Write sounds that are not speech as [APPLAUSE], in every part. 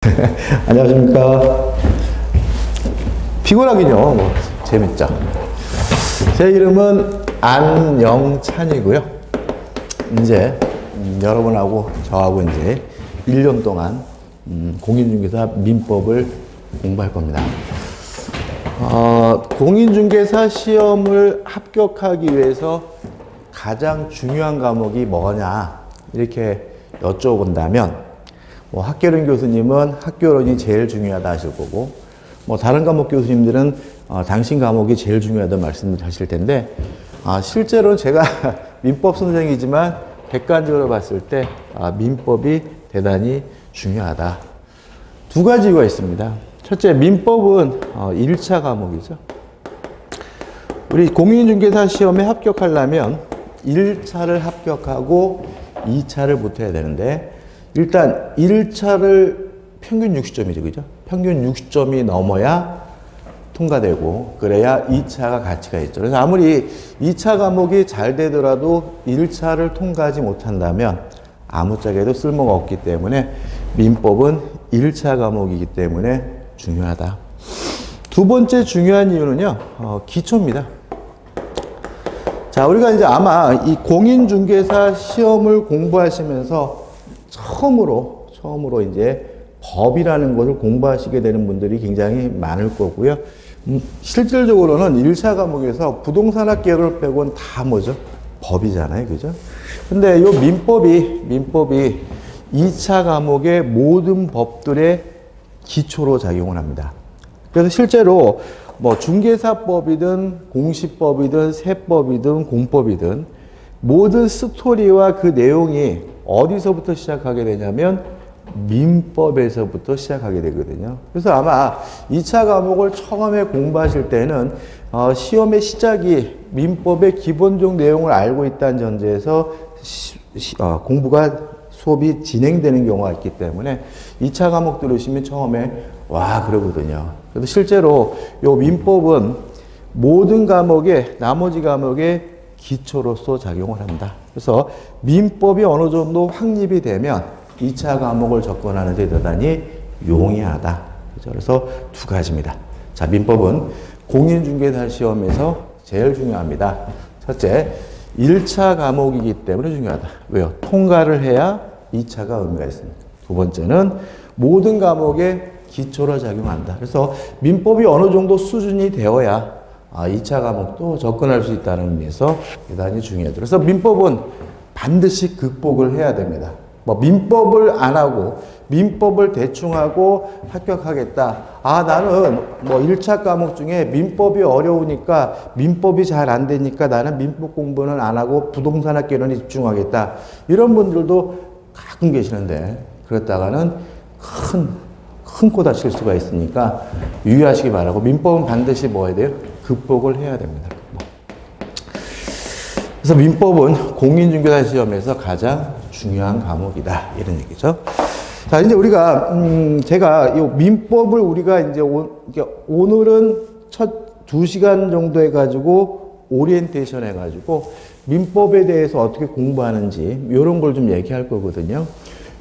[LAUGHS] 안녕하십니까. 피곤하긴요. 뭐, 재밌죠. 제 이름은 안영찬이고요. 이제, 음, 여러분하고 저하고 이제 1년 동안 음, 공인중개사 민법을 공부할 겁니다. 어, 공인중개사 시험을 합격하기 위해서 가장 중요한 과목이 뭐냐 이렇게 여쭤본다면 뭐 학교론 교수님은 학교론이 제일 중요하다 하실 거고 뭐 다른 과목 교수님들은 어, 당신 과목이 제일 중요하다 말씀을 하실 텐데 아, 실제로는 제가 [LAUGHS] 민법 선생이지만 객관적으로 봤을 때 아, 민법이 대단히 중요하다. 두 가지 이유가 있습니다. 첫째, 민법은 어, 1차 과목이죠. 우리 공인중개사 시험에 합격하려면 1차를 합격하고 2차를 붙어야 되는데 일단 1차를 평균 60점이죠. 그죠? 평균 60점이 넘어야 통과되고 그래야 2차가 가치가 있죠. 그래서 아무리 2차 과목이 잘 되더라도 1차를 통과하지 못한다면 아무짝에도 쓸모가 없기 때문에 민법은 1차 과목이기 때문에 중요하다. 두 번째 중요한 이유는요, 어, 기초입니다. 자, 우리가 이제 아마 이 공인중개사 시험을 공부하시면서 처음으로, 처음으로 이제 법이라는 것을 공부하시게 되는 분들이 굉장히 많을 거고요. 음, 실질적으로는 1차 과목에서 부동산학계를 빼고는 다 뭐죠? 법이잖아요. 그죠? 근데 요 민법이, 민법이 2차 과목의 모든 법들의 기초로 작용을 합니다. 그래서 실제로 뭐 중개사법이든 공시법이든 세법이든 공법이든 모든 스토리와 그 내용이 어디서부터 시작하게 되냐면 민법에서부터 시작하게 되거든요. 그래서 아마 2차 과목을 처음에 공부하실 때는 어, 시험의 시작이 민법의 기본적 내용을 알고 있다는 전제에서 시, 시, 어, 공부가 수업이 진행되는 경우가 있기 때문에 2차 과목 들으시면 처음에 와 그러거든요. 그래서 실제로 요 민법은 모든 과목의 나머지 과목의 기초로서 작용을 한다. 그래서 민법이 어느 정도 확립이 되면 2차 과목을 접근하는 데 대단히 용이하다. 그래서 두 가지입니다. 자, 민법은 공인중개사 시험에서 제일 중요합니다. 첫째, 1차 과목이기 때문에 중요하다. 왜요? 통과를 해야 2차가 의미가 있습니다. 두 번째는 모든 과목에 기초로 작용한다. 그래서 민법이 어느 정도 수준이 되어야 아, 2차 과목도 접근할 수 있다는 의미에서 대단히 중요하죠. 그래서 민법은 반드시 극복을 해야 됩니다. 뭐 민법을 안 하고 민법을 대충 하고 합격하겠다. 아, 나는 뭐 1차 과목 중에 민법이 어려우니까 민법이 잘 안 되니까 나는 민법 공부는 안 하고 부동산 학교는 집중하겠다. 이런 분들도 가끔 계시는데 그랬다가는 큰, 큰 꼬 다칠 수가 있으니까 유의하시기 바라고 민법은 반드시 뭐 해야 돼요? 극복을 해야 됩니다. 그래서 민법은 공인중개사 시험에서 가장 중요한 과목이다. 이런 얘기죠. 자, 이제 우리가, 음, 제가 이 민법을 우리가 이제 오, 오늘은 첫 두 시간 정도 해가지고 오리엔테이션 해가지고 민법에 대해서 어떻게 공부하는지 이런 걸 좀 얘기할 거거든요.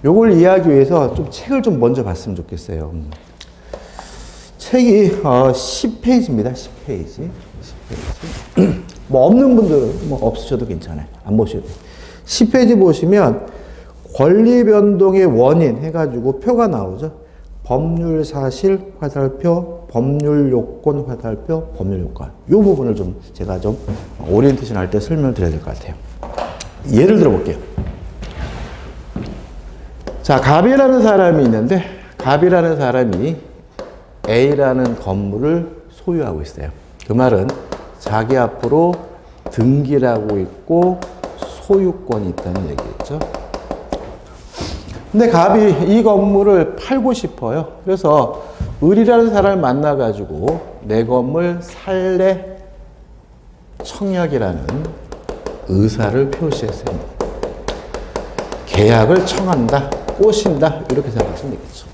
요걸 이해하기 위해서 좀 책을 좀 먼저 봤으면 좋겠어요. 음. 책이 어, 10페이지입니다. 10페이지. 10페이지. [CLEARS THROAT] 뭐 없는 분들은 뭐 없으셔도 괜찮아요. 안 보셔도 돼요. 10페이지 보시면 권리 변동의 원인 해가지고 표가 나오죠. 법률 사실 화살표, 법률 요건 화살표, 법률 요건. 이 부분을 좀 제가 좀 오리엔테이션 할 때 설명을 드려야 될 것 같아요. 예를 들어 볼게요. 자, 갑이라는 사람이 있는데, 갑이라는 사람이 A라는 건물을 소유하고 있어요. 그 말은 자기 앞으로 등기라고 있고 소유권이 있다는 얘기겠죠. 근데 갑이 이 건물을 팔고 싶어요. 그래서 을이라는 사람을 만나가지고 내 건물 살래 청약이라는 의사를 표시했어요. 계약을 청한다, 꼬신다, 이렇게 생각하시면 되겠죠.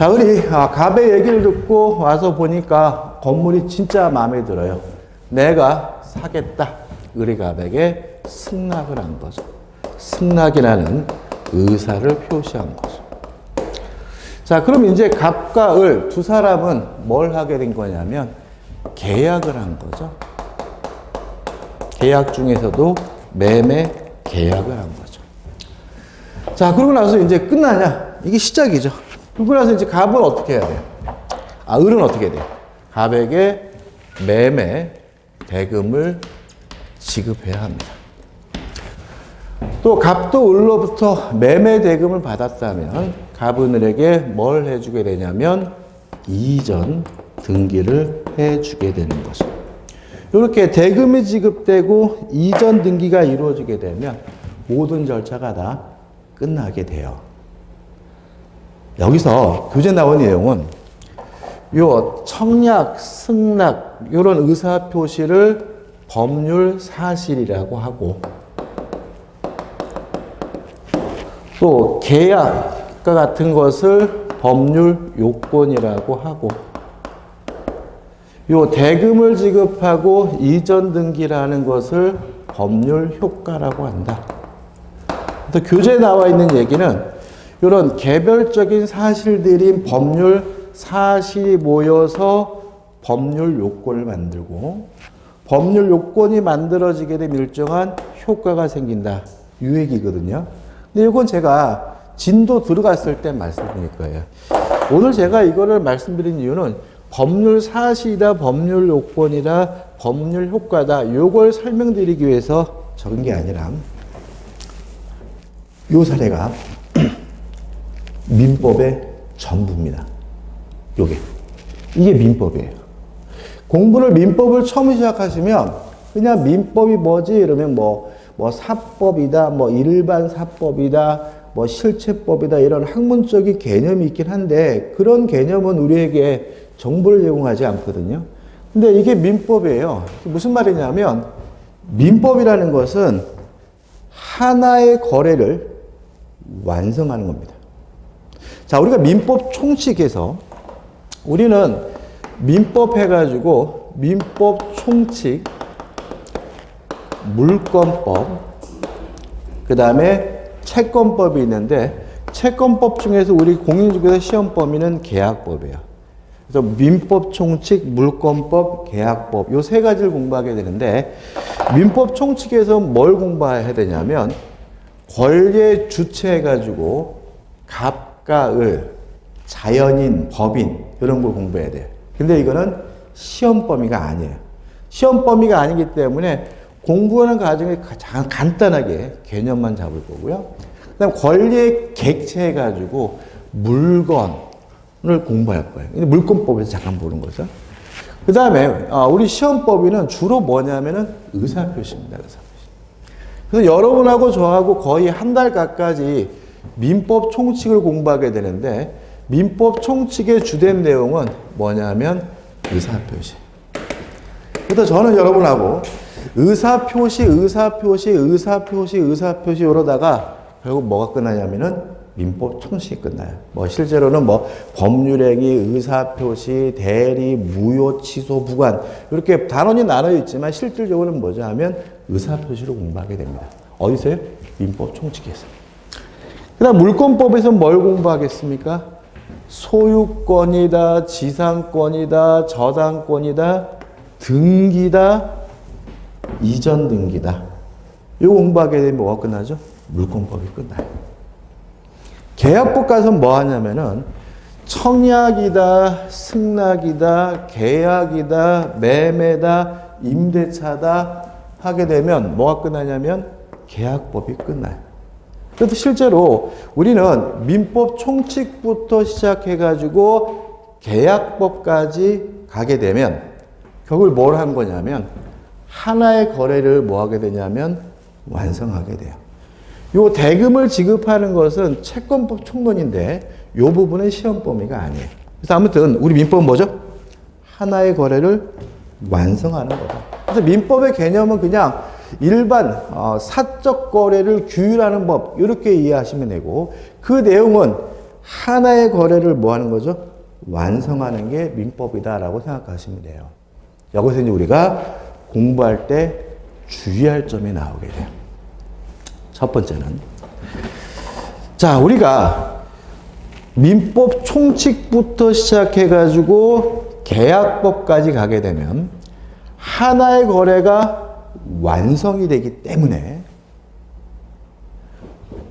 자, 우리 아, 갑의 얘기를 듣고 와서 보니까 건물이 진짜 마음에 들어요. 내가 사겠다. 우리 갑에게 승낙을 한 거죠. 승낙이라는 의사를 표시한 거죠. 자, 그럼 이제 갑과 을 두 사람은 뭘 하게 된 거냐면 계약을 한 거죠. 계약 중에서도 매매 계약을 한 거죠. 자, 그러고 나서 이제 끝나냐? 이게 시작이죠. 그러고 나서 이제 갑은 어떻게 해야 돼요? 아, 을은 어떻게 해야 돼요? 갑에게 매매 대금을 지급해야 합니다. 또 갑도 을로부터 매매 대금을 받았다면 갑은 을에게 뭘 해주게 되냐면 이전 등기를 해주게 되는 거죠. 이렇게 대금이 지급되고 이전 등기가 이루어지게 되면 모든 절차가 다 끝나게 돼요. 여기서 교재 나온 내용은 요 청약, 승낙 이런 의사 표시를 법률 사실이라고 하고 또 계약과 같은 것을 법률 요건이라고 하고 요 대금을 지급하고 이전 등기라는 것을 법률 효과라고 한다. 또 교재에 나와 있는 얘기는 이런 개별적인 사실들인 법률 사실이 모여서 법률 요건을 만들고 법률 요건이 만들어지게 되면 일정한 효과가 생긴다. 이 얘기거든요. 근데 이건 제가 진도 들어갔을 때 말씀드릴 거예요. 오늘 제가 이거를 말씀드린 이유는 법률 사실이다, 법률 요건이다, 법률 효과다. 요걸 설명드리기 위해서 적은 게 아니라 요 사례가 민법의 전부입니다. 요게. 이게 민법이에요. 공부를 민법을 처음 시작하시면 그냥 민법이 뭐지? 이러면 뭐, 뭐 사법이다, 뭐 일반 사법이다, 뭐 실체법이다 이런 학문적인 개념이 있긴 한데 그런 개념은 우리에게 정보를 제공하지 않거든요. 근데 이게 민법이에요. 무슨 말이냐면 민법이라는 것은 하나의 거래를 완성하는 겁니다. 자, 우리가 민법 총칙에서 우리는 민법 해가지고 민법 총칙, 물권법, 그 다음에 채권법이 있는데 채권법 중에서 우리 공인중개사 시험 범위는 계약법이에요. 그래서 민법 총칙, 물권법, 계약법 요 세 가지를 공부하게 되는데 민법 총칙에서 뭘 공부해야 되냐면 권리의 주체 해 가지고 갑 과 을, 자연인, 법인 이런 걸 공부해야 돼요. 근데 이거는 시험 범위가 아니에요. 시험 범위가 아니기 때문에 공부하는 과정에 간단하게 개념만 잡을 거고요. 그다음 권리의 객체해 가지고 물건을 공부할 거예요. 근데 물건법에서 잠깐 보는 거죠. 그 다음에 우리 시험 범위는 주로 뭐냐면은 의사표시입니다. 의사표시. 그래서 여러분하고 저하고 거의 한 달 가까이 민법 총칙을 공부하게 되는데 민법 총칙의 주된 내용은 뭐냐면 의사표시. 그래서 저는 여러분하고 의사표시, 의사표시, 의사표시, 의사표시 이러다가 결국 뭐가 끝나냐면은 민법 총칙이 끝나요. 뭐 실제로는 뭐 법률행위, 의사표시, 대리, 무효, 취소, 부관 이렇게 단원이 나눠 있지만 실질적으로는 뭐죠 하면 의사표시로 공부하게 됩니다. 어디서요? 민법 총칙에서. 그다음 물권법에서 뭘 공부하겠습니까? 소유권이다, 지상권이다, 저당권이다, 등기다, 이전 등기다. 이거 공부하게 되면 뭐가 끝나죠? 물권법이 끝나요. 계약법 가서 뭐 하냐면은 청약이다, 승낙이다, 계약이다, 매매다, 임대차다 하게 되면 뭐가 끝나냐면 계약법이 끝나요. 그래도 실제로 우리는 민법 총칙부터 시작해가지고 계약법까지 가게 되면 결국 뭘 한 거냐면 하나의 거래를 뭐 하게 되냐면 완성하게 돼요. 요 대금을 지급하는 것은 채권법 총론인데 요 부분은 시험 범위가 아니에요. 그래서 아무튼 우리 민법은 뭐죠? 하나의 거래를 완성하는 거다. 그래서 민법의 개념은 그냥 일반 어, 사적 거래를 규율하는 법 이렇게 이해하시면 되고 그 내용은 하나의 거래를 뭐 하는 거죠? 완성하는 게 민법이다라고 생각하시면 돼요. 여기서 이제 우리가 공부할 때 주의할 점이 나오게 돼요. 첫 번째는 자 우리가 민법 총칙부터 시작해 가지고 계약법까지 가게 되면 하나의 거래가 완성이 되기 때문에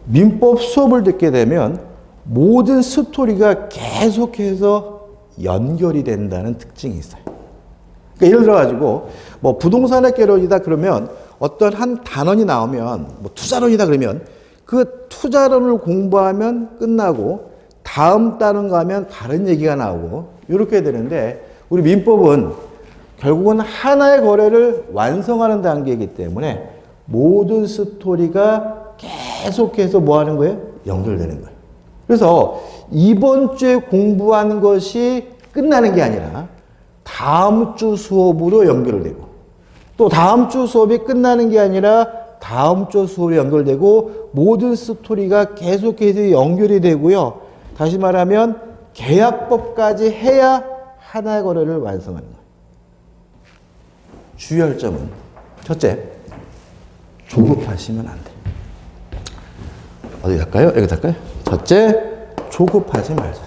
민법 수업을 듣게 되면 모든 스토리가 계속해서 연결이 된다는 특징이 있어요. 그러니까 예를 들어가지고 뭐 부동산의 개론이다 그러면 어떤 한 단원이 나오면 뭐 투자론이다 그러면 그 투자론을 공부하면 끝나고 다음 단원 가면 다른 얘기가 나오고 이렇게 되는데 우리 민법은 결국은 하나의 거래를 완성하는 단계이기 때문에 모든 스토리가 계속해서 뭐 하는 거예요? 연결되는 거예요. 그래서 이번 주에 공부한 것이 끝나는 게 아니라 다음 주 수업으로 연결되고 또 다음 주 수업이 끝나는 게 아니라 다음 주 수업이 연결되고 모든 스토리가 계속해서 연결이 되고요. 다시 말하면 계약법까지 해야 하나의 거래를 완성하는 거예요. 주의할 점은 첫째, 조급하시면 안 돼. 어디 갈까요? 여기 갈까요? 첫째, 조급하지 말자.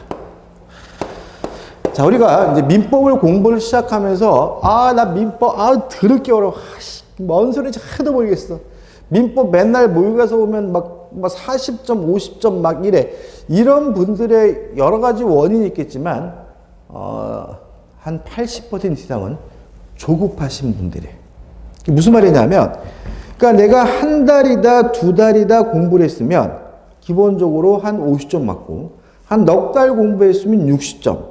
자, 우리가 이제 민법을 공부를 시작하면서, 아, 나 민법, 아, 들을 게 어려워. 아, 씨, 뭔 소리인지 하나도 모르겠어. 민법 맨날 모의 가서 보면 막, 막 40점, 50점 막 이래. 이런 분들의 여러 가지 원인이 있겠지만, 어, 한 80% 이상은 조급하신. 이게 무슨 말이냐면, 그러니까 내가 한 달이다, 두 달이다 공부를 했으면, 기본적으로 한 50점 맞고, 한 넉 달 공부했으면 60점,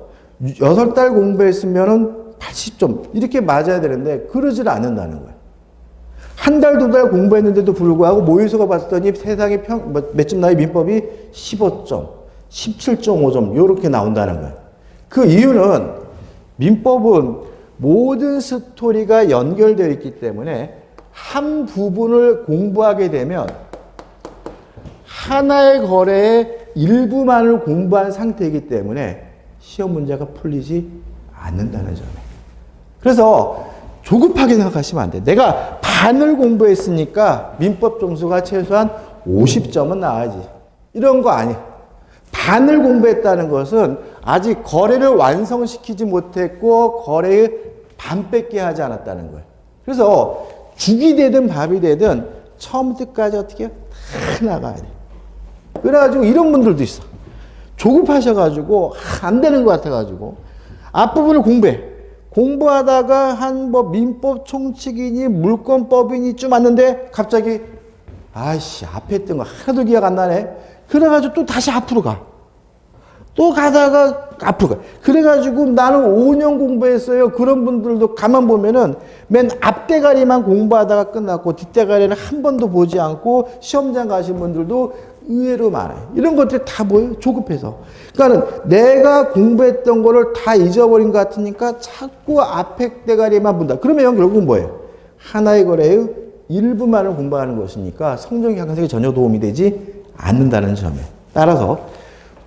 여섯 달 공부했으면은 80점, 이렇게 맞아야 되는데, 그러질 않는다는 거예요. 한 달, 두 달 공부했는데도 불구하고 모의서가 봤더니 세상에 평, 뭐, 몇점 나의 민법이 15점, 17.5점, 요렇게 나온다는 거예요. 그 이유는 민법은 모든 스토리가 연결되어 있기 때문에 한 부분을 공부하게 되면 하나의 거래의 일부만을 공부한 상태이기 때문에 시험 문제가 풀리지 않는다는 점에. 그래서 조급하게 생각하시면 안 돼. 내가 반을 공부했으니까 민법 점수가 최소한 50점은 나와야지. 이런 거 아니야. 반을 공부했다는 것은 아직 거래를 완성시키지 못했고 거래의 반밖에 하지 않았다는 거예요. 그래서 죽이 되든 밥이 되든 처음부터까지 어떻게 해요? 다 나가야 돼. 그래가지고 이런 분들도 있어. 조급하셔가지고 안 되는 것 같아가지고 앞부분을 공부해. 공부하다가 한 뭐 민법 총칙이니 물권법이니 좀 왔는데 갑자기 아이씨 앞에 했던 거 하나도 기억 안 나네. 그래가지고 또 다시 앞으로 가. 또 가다가 앞으로 가. 그래가지고 나는 5년 공부했어요. 그런 분들도 가만 보면은 맨 앞대가리만 공부하다가 끝났고 뒷대가리를 한 번도 보지 않고 시험장 가신 분들도 의외로 많아요. 이런 것들이 다 뭐예요? 조급해서. 그러니까는 내가 공부했던 거를 다 잊어버린 것 같으니까 자꾸 앞에 대가리만 본다. 그러면 결국은 뭐예요? 하나의 거래의 일부만을 공부하는 것이니까 성적 향상에 전혀 도움이 되지 않는다는 점에 따라서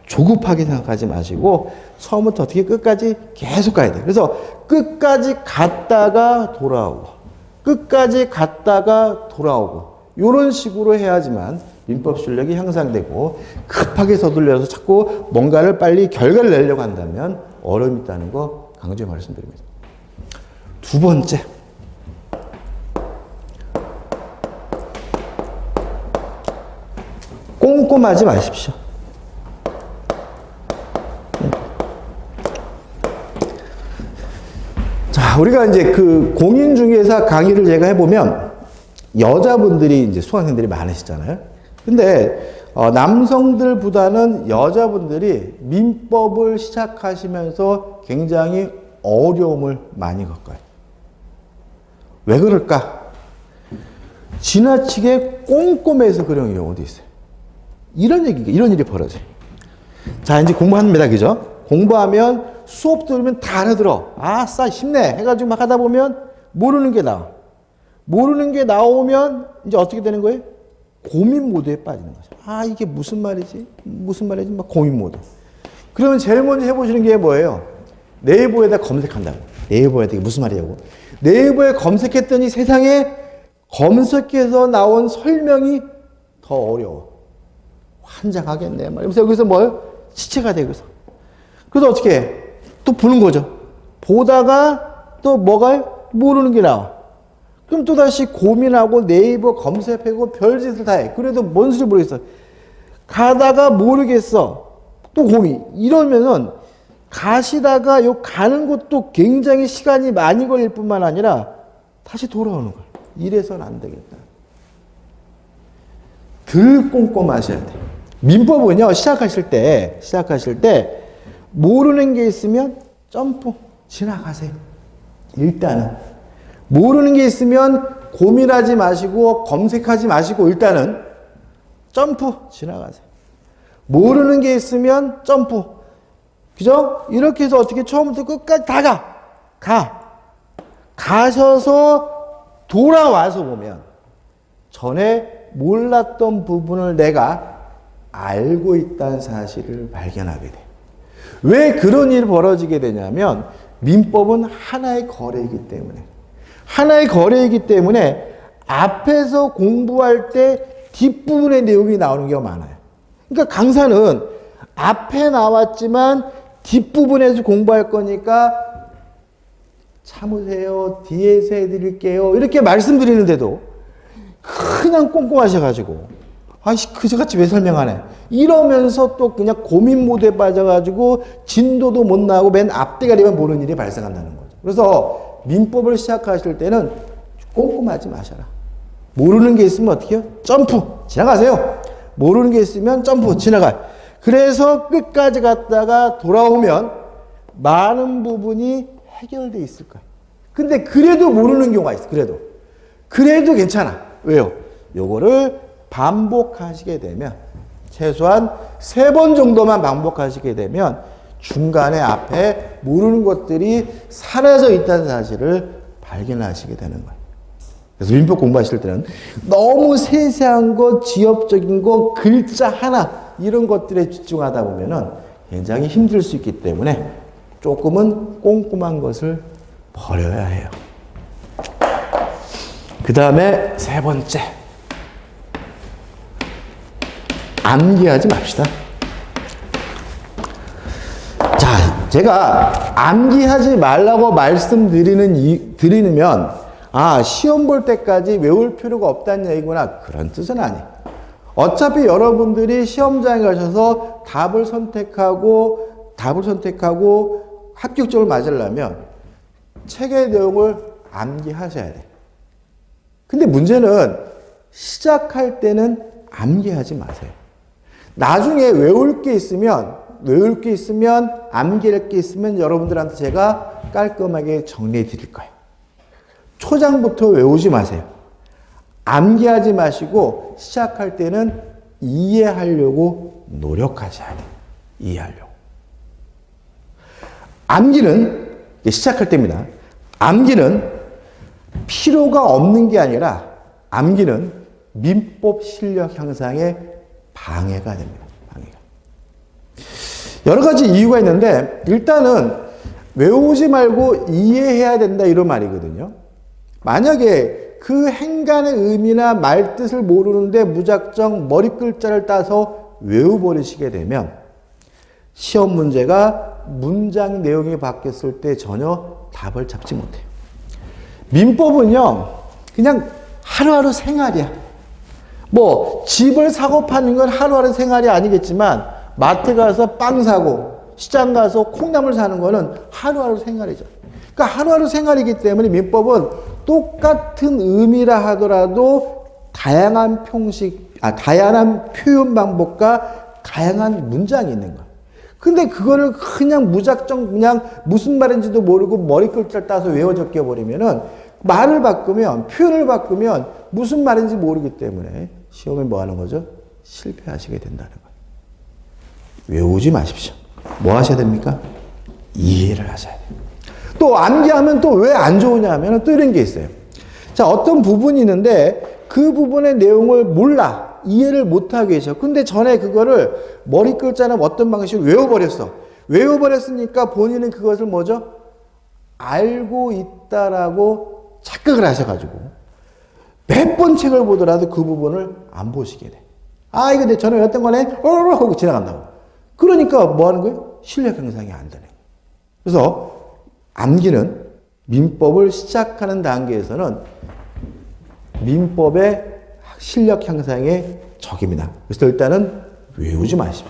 조급하게 생각하지 마시고 처음부터 어떻게 끝까지 계속 가야 돼요. 그래서 끝까지 갔다가 돌아오고 끝까지 갔다가 돌아오고 이런 식으로 해야지만 민법 실력이 향상되고 급하게 서둘려서 자꾸 뭔가를 빨리 결과를 내려고 한다면 어려움이 있다는 거 강조해 말씀드립니다. 두 번째. 꼼꼼하지 마십시오. 자, 우리가 이제 그 공인중개사 강의를 제가 해보면 여자분들이 이제 수강생들이 많으시잖아요. 근데 어, 남성들보다는 여자분들이 민법을 시작하시면서 굉장히 어려움을 많이 겪어요. 왜 그럴까? 지나치게 꼼꼼해서 그런 경우도 있어요. 이런 얘기, 이런 일이 벌어져요. 자, 이제 공부합니다. 그죠? 공부하면 수업 들으면 다 알아들어. 아싸, 힘내. 해가지고 막 하다 보면 모르는 게 나와. 모르는 게 나오면 이제 어떻게 되는 거예요? 고민 모드에 빠지는 거죠. 아, 이게 무슨 말이지? 무슨 말이지? 막 고민 모드. 그러면 제일 먼저 해보시는 게 뭐예요? 네이버에다 검색한다고. 네이버에다 이게 무슨 말이냐고. 네이버에 검색했더니 세상에 검색해서 나온 설명이 더 어려워. 환장하겠네. 말이면서 여기서 뭐요? 시체가 되고서. 그래서 어떻게 해? 또 보는 거죠. 보다가 또 뭐가 모르는 게 나와. 그럼 또 다시 고민하고 네이버 검색하고 별짓을 다 해. 그래도 뭔 소리 모르겠어. 가다가 모르겠어. 또 고민. 이러면은 가시다가 요 가는 것도 굉장히 시간이 많이 걸릴 뿐만 아니라 다시 돌아오는 거야. 이래서는 안 되겠다. 덜 꼼꼼하셔야 돼. 민법은요, 시작하실 때, 시작하실 때, 모르는 게 있으면 점프, 지나가세요. 일단은. 모르는 게 있으면 고민하지 마시고, 검색하지 마시고, 일단은 점프, 지나가세요. 모르는 게 있으면 점프. 그죠? 이렇게 해서 어떻게 처음부터 끝까지 다 가. 가. 가셔서 돌아와서 보면 전에 몰랐던 부분을 내가 알고 있다는 사실을 발견하게 돼. 왜 그런 일이 벌어지게 되냐면 민법은 하나의 거래이기 때문에 하나의 거래이기 때문에 앞에서 공부할 때 뒷부분의 내용이 나오는 경우가 많아요. 그러니까 강사는 앞에 나왔지만 뒷부분에서 공부할 거니까 참으세요. 뒤에서 해드릴게요. 이렇게 말씀드리는데도 그냥 꼼꼼하셔가지고 아이씨 그저같이 왜 설명하네 이러면서 또 그냥 고민 모드에 빠져가지고 진도도 못 나고 맨 앞대가리만 보는 일이 발생한다는 거죠. 그래서 민법을 시작하실 때는 꼼꼼하지 마셔라. 모르는 게 있으면 어떻게 해요? 점프 지나가세요. 모르는 게 있으면 점프 지나가. 그래서 끝까지 갔다가 돌아오면 많은 부분이 해결돼 있을 거야. 근데 그래도 모르는 경우가 있어. 그래도. 그래도 괜찮아. 왜요? 요거를 반복하시게 되면 최소한 세 번 정도만 반복하시게 되면 중간에 앞에 모르는 것들이 사라져 있다는 사실을 발견하시게 되는 거예요. 그래서 민법 공부하실 때는 너무 세세한 거, 지엽적인 거, 글자 하나 이런 것들에 집중하다 보면은 굉장히 힘들 수 있기 때문에 조금은 꼼꼼한 것을 버려야 해요. 그 다음에 세 번째. 암기하지 맙시다. 자, 제가 암기하지 말라고 말씀드리는, 이, 드리면, 아, 시험 볼 때까지 외울 필요가 없다는 얘기구나. 그런 뜻은 아니에요. 어차피 여러분들이 시험장에 가셔서 답을 선택하고, 답을 선택하고 합격점을 맞으려면 책의 내용을 암기하셔야 돼. 근데 문제는 시작할 때는 암기하지 마세요. 나중에 외울 게 있으면, 외울 게 있으면, 암기할 게 있으면 여러분들한테 제가 깔끔하게 정리해 드릴 거예요. 초장부터 외우지 마세요. 암기하지 마시고 시작할 때는 이해하려고 노력하셔야 돼요. 이해하려고. 암기는 시작할 때입니다. 암기는 필요가 없는 게 아니라 암기는 민법 실력 향상에 방해가 됩니다. 방해가. 여러 가지 이유가 있는데 일단은 외우지 말고 이해해야 된다 이런 말이거든요. 만약에 그 행간의 의미나 말뜻을 모르는데 무작정 머리 글자를 따서 외워버리시게 되면 시험 문제가 문장 내용이 바뀌었을 때 전혀 답을 잡지 못해요. 민법은요, 그냥 하루하루 생활이야. 뭐, 집을 사고 파는 건 하루하루 생활이 아니겠지만, 마트 가서 빵 사고, 시장 가서 콩나물 사는 거는 하루하루 생활이죠. 그러니까 하루하루 생활이기 때문에 민법은 똑같은 의미라 하더라도 다양한 평식, 아, 다양한 표현 방법과 다양한 문장이 있는 거야. 근데 그거를 그냥 무작정 그냥 무슨 말인지도 모르고 머리 글자를 따서 외워 적혀 버리면은 말을 바꾸면 표현을 바꾸면 무슨 말인지 모르기 때문에 시험에 뭐 하는 거죠? 실패하시게 된다는 거예요. 외우지 마십시오. 뭐 하셔야 됩니까? 이해를 하셔야 돼요. 또 암기하면 또 왜 안 좋으냐 하면 또 이런 게 있어요. 자, 어떤 부분이 있는데 그 부분의 내용을 몰라. 이해를 못하고 계셔. 근데 전에 그거를 머리 글자는 어떤 방식으로 외워버렸어. 외워버렸으니까 본인은 그것을 뭐죠? 알고 있다라고 착각을 하셔가지고 몇 번 책을 보더라도 그 부분을 안 보시게 돼. 아, 이거 내 전에 외웠던 거네? 어르르 하고 지나간다고. 그러니까 뭐 하는 거예요? 실력 향상이 안 되는. 그래서 암기는 민법을 시작하는 단계에서는 민법의 실력 향상의 적입니다. 그래서 일단은 외우지 마십시오.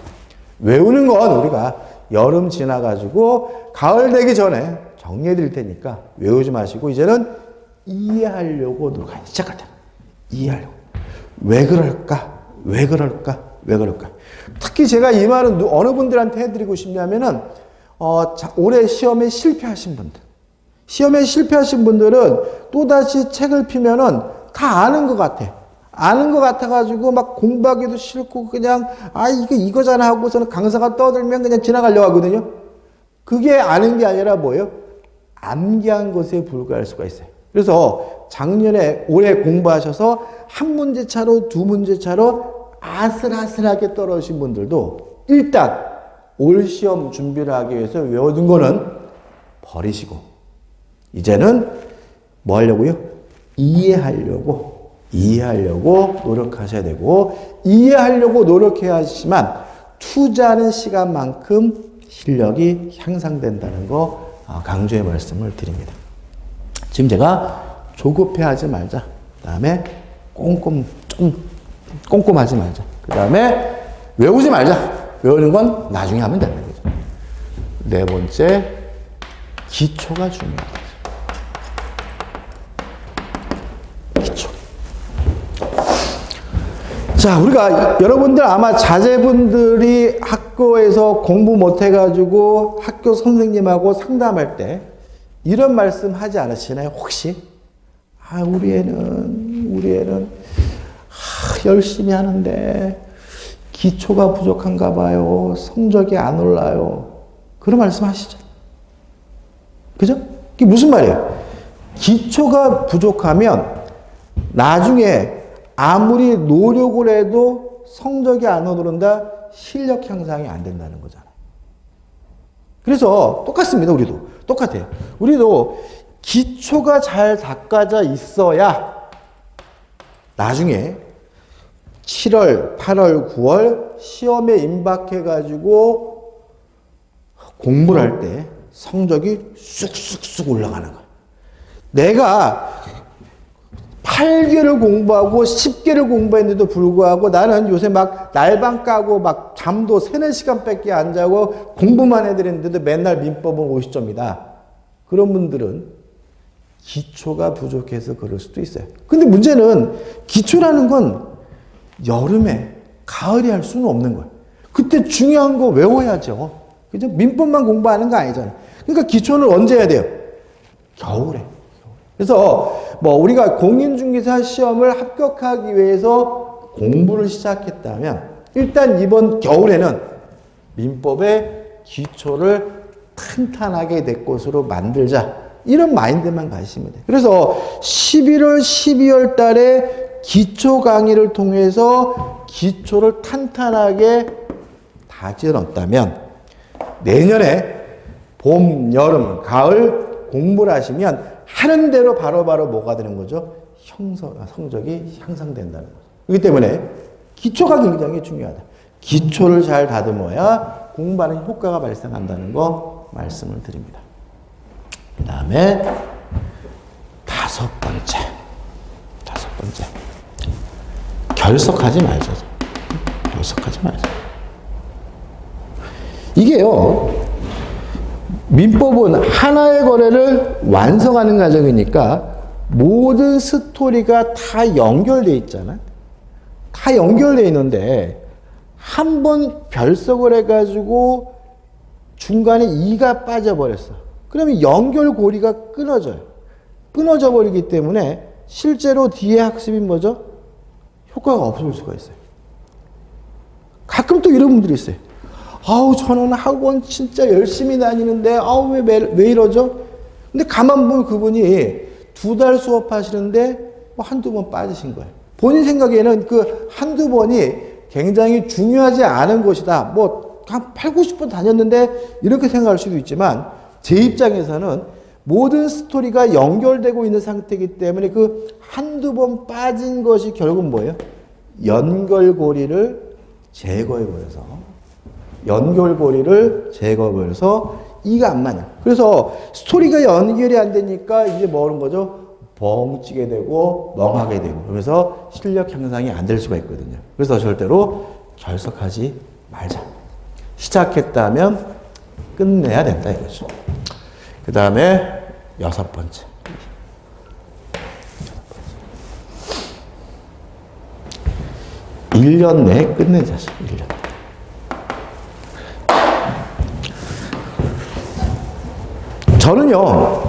외우는 건 우리가 여름 지나가지고 가을 되기 전에 정리해 드릴 테니까 외우지 마시고 이제는 이해하려고 노력하기 시작하자. 이해하려고. 왜 그럴까? 왜 그럴까? 왜 그럴까? 특히 제가 이 말은 누- 어느 분들한테 해드리고 싶냐면은 어, 자, 올해 시험에 실패하신 분들. 시험에 실패하신 분들은 또다시 책을 피면은 다 아는 것 같아. 아는 것 같아가지고 막 공부하기도 싫고 그냥 아, 이거 이거잖아 하고서는 강사가 떠들면 그냥 지나가려고 하거든요. 그게 아는 게 아니라 뭐예요? 암기한 것에 불과할 수가 있어요. 그래서 작년에 올해 공부하셔서 한 문제 차로 두 문제 차로 아슬아슬하게 떨어진 분들도 일단 올 시험 준비를 하기 위해서 외워둔 거는 버리시고 이제는 뭐 하려고요? 이해하려고 이해하려고 노력하셔야 되고 이해하려고 노력해야지만 투자하는 시간만큼 실력이 향상된다는 거 어, 강조의 말씀을 드립니다. 지금 제가 조급해하지 말자. 그 다음에 꼼꼼 좀 꼼꼼하지 말자. 그 다음에 외우지 말자. 외우는 건 나중에 하면 되는 거죠. 네 번째 기초가 중요하다. 자, 우리가 여러분들 아마 자제분들이 학교에서 공부 못 해가지고 학교 선생님하고 상담할 때 이런 말씀 하지 않으시나요? 혹시? 아, 우리 애는, 우리 애는 아, 열심히 하는데 기초가 부족한가 봐요. 성적이 안 올라요. 그런 말씀 하시죠. 그죠? 그게 무슨 말이에요? 기초가 부족하면 나중에 아무리 노력을 해도 성적이 안 오른다, 실력 향상이 안 된다는 거잖아요. 그래서 똑같습니다, 우리도. 똑같아요. 우리도 기초가 잘 닦아져 있어야 나중에 7월, 8월, 9월 시험에 임박해가지고 공부를 할 때 성적이 쑥쑥쑥 올라가는 거예요. 내가 8개를 공부하고 10개를 공부했는데도 불구하고 나는 요새 막 날방 까고 막 잠도 3, 4시간밖에 안 자고 공부만 해드렸는데도 맨날 민법은 50점이다. 그런 분들은 기초가 부족해서 그럴 수도 있어요. 근데 문제는 기초라는 건 여름에, 가을에 할 수는 없는 거예요. 그때 중요한 거 외워야죠. 그죠? 민법만 공부하는 거 아니잖아요. 그러니까 기초는 언제 해야 돼요? 겨울에. 그래서 뭐 우리가 공인중개사 시험을 합격하기 위해서 공부를 시작했다면 일단 이번 겨울에는 민법의 기초를 탄탄하게 내 것으로 만들자. 이런 마인드만 가시면 돼요. 그래서 11월, 12월 달에 기초 강의를 통해서 기초를 탄탄하게 다져 넣었다면 내년에 봄, 여름, 가을 공부를 하시면 하는 대로 바로 바로 뭐가 되는 거죠? 형성, 성적이 향상된다는 거죠. 그렇기 때문에 기초가 굉장히 중요하다. 기초를 잘 다듬어야 공부하는 효과가 발생한다는 거 말씀을 드립니다. 그 다음에 다섯 번째. 다섯 번째. 결석하지 말자. 결석하지 말자. 이게요, 민법은 하나의 거래를 완성하는 과정이니까 모든 스토리가 다 연결돼 있잖아. 다 연결돼 있는데 한 번 결석을 해가지고 중간에 이가 빠져버렸어. 그러면 연결고리가 끊어져요. 끊어져 버리기 때문에 실제로 뒤에 학습이 뭐죠? 효과가 없을 수가 있어요. 가끔 또 이런 분들이 있어요. 아우, 저는 학원 진짜 열심히 다니는데, 아우, 왜, 매- 왜 이러죠? 근데 가만 보면 그분이 두 달 수업하시는데, 뭐 한두 번 빠지신 거예요. 본인 생각에는 그 한두 번이 굉장히 중요하지 않은 것이다. 뭐, 한 8, 90번 다녔는데, 이렇게 생각할 수도 있지만, 제 입장에서는 모든 스토리가 연결되고 있는 상태이기 때문에 그 한두 번 빠진 것이 결국 뭐예요? 연결고리를 제거해 버려서 연결고리를 제거해서 이가 안 맞냐. 그래서 스토리가 연결이 안 되니까 이제 뭐 하는 거죠? 벙찌게 되고 멍하게 되고 그래서 실력 향상이 안 될 수가 있거든요. 그래서 절대로 결석하지 말자. 시작했다면 끝내야 된다 이거죠. 그 다음에 여섯 번째. 일 년 내에 끝내자죠. 1년. 저는요,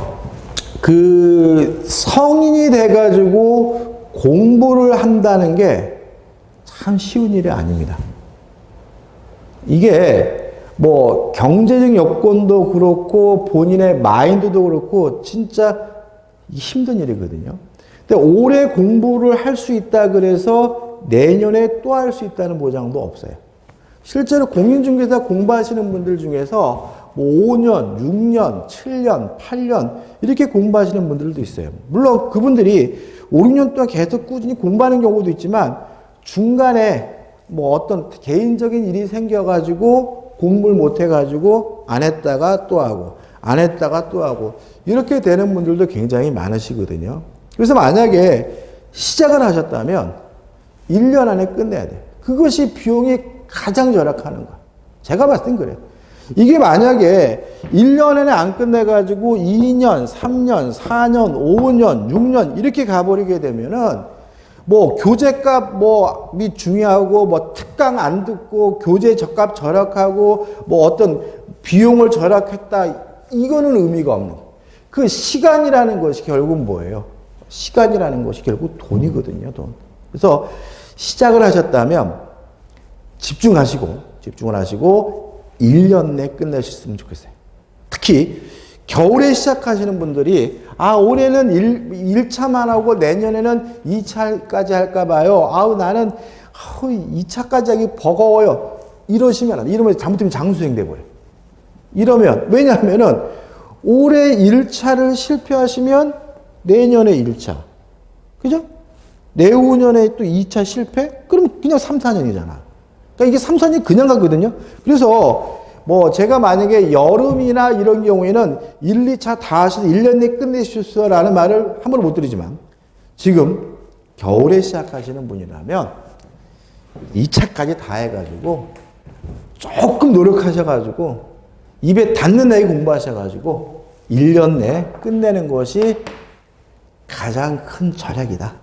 그 성인이 돼가지고 공부를 한다는 게 참 쉬운 일이 아닙니다. 이게 뭐 경제적 여건도 그렇고 본인의 마인드도 그렇고 진짜 힘든 일이거든요. 근데 올해 공부를 할 수 있다 그래서 내년에 또 할 수 있다는 보장도 없어요. 실제로 공인중개사 공부하시는 분들 중에서 뭐 5년, 6년, 7년, 8년 이렇게 공부하시는 분들도 있어요. 물론 그분들이 5, 6년 동안 계속 꾸준히 공부하는 경우도 있지만 중간에 뭐 어떤 개인적인 일이 생겨가지고 공부를 못 해가지고 안 했다가 또 하고 안 했다가 또 하고 이렇게 되는 분들도 굉장히 많으시거든요. 그래서 만약에 시작을 하셨다면 1년 안에 끝내야 돼. 그것이 비용이 가장 절약하는 거야. 제가 봤을 땐 그래요. 이게 만약에 1년 안에 안 끝내가지고 2년, 3년, 4년, 5년, 6년 이렇게 가버리게 되면은 뭐 교재값 뭐이 중요하고 뭐 특강 안 듣고 교재 적값 절약하고 뭐 어떤 비용을 절약했다 이거는 의미가 없는 그 시간이라는 것이 결국 뭐예요? 시간이라는 것이 결국 돈이거든요, 돈. 그래서 시작을 하셨다면 집중하시고 집중을 하시고 1년 내 끝내셨으면 좋겠어요. 특히 겨울에 시작하시는 분들이 아 올해는 1, 1차만 하고 내년에는 2차까지 할까 봐요. 아우 나는 아우 2차까지 하기 버거워요. 이러시면. 이러면 잘못하면 장수행 돼 버려. 이러면 왜냐하면은 올해 1차를 실패하시면 내년에 1차. 그죠? 내후년에 또 2차 실패? 그럼 그냥 3, 4년이잖아. 그러니까 이게 3, 4년이 그냥 가거든요. 그래서 뭐 제가 만약에 여름이나 이런 경우에는 1, 2차 다 하셔서 1년 내에 끝내셨어라는 말을 함부로 못 드리지만 지금 겨울에 시작하시는 분이라면 2차까지 다 해가지고 조금 노력하셔가지고 입에 닿는 나이 공부하셔가지고 1년 내에 끝내는 것이 가장 큰 절약이다.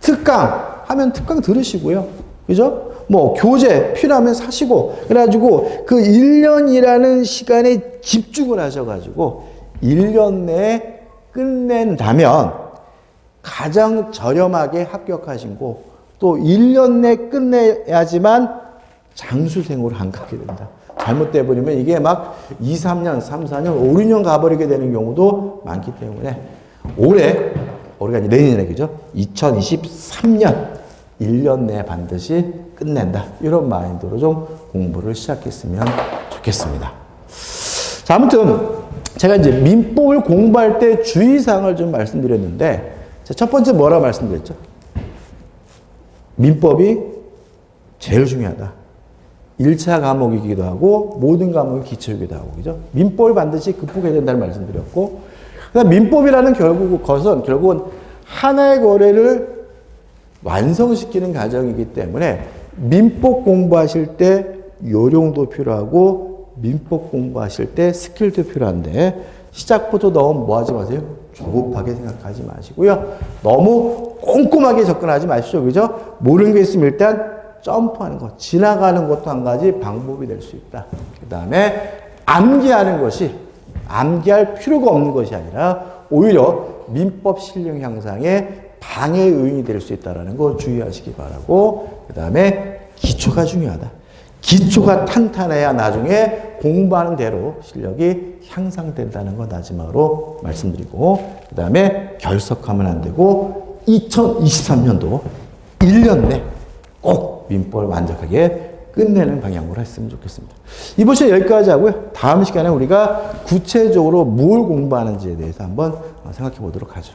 특강 하면 특강 들으시고요. 그죠? 뭐 교재 필요하면 사시고 그래가지고 그 1년이라는 시간에 집중을 하셔가지고 1년 내에 끝낸다면 가장 저렴하게 합격하신 거, 또 1년 내 끝내야지만 장수생으로 안 가게 된다. 잘못돼 버리면 이게 막 2, 3년, 3, 4년, 5, 6년 가버리게 되는 경우도 많기 때문에 올해, 올해가 내년에 그죠? 2023년 1년 내에 반드시 끝낸다. 이런 마인드로 좀 공부를 시작했으면 좋겠습니다. 자, 아무튼 제가 이제 민법을 공부할 때 주의사항을 좀 말씀드렸는데 첫 번째 뭐라 말씀드렸죠? 민법이 제일 중요하다. 1차 과목이기도 하고 모든 과목이 기초이기도 하고 그죠? 민법을 반드시 극복해야 된다는 말씀드렸고 민법이라는 결국 것은 결국은 하나의 거래를 완성시키는 과정이기 때문에 민법 공부하실 때 요령도 필요하고 민법 공부하실 때 스킬도 필요한데 시작부터 너무 뭐 하지 마세요? 조급하게 생각하지 마시고요. 너무 꼼꼼하게 접근하지 마십시오. 그죠? 모르는 게 있으면 일단 점프하는 것, 지나가는 것도 한 가지 방법이 될 수 있다. 그 다음에 암기하는 것이 암기할 필요가 없는 것이 아니라 오히려 민법 실력 향상에 방해 요인이 될 수 있다는 거 주의하시기 바라고 그 다음에 기초가 중요하다. 기초가 탄탄해야 나중에 공부하는 대로 실력이 향상된다는 거 마지막으로 말씀드리고 그 다음에 결석하면 안 되고 2023년도 1년 내 꼭 민법을 완벽하게 끝내는 방향으로 했으면 좋겠습니다. 이번 시간 여기까지 하고요. 다음 시간에 우리가 구체적으로 뭘 공부하는지에 대해서 한번 생각해 보도록 하죠.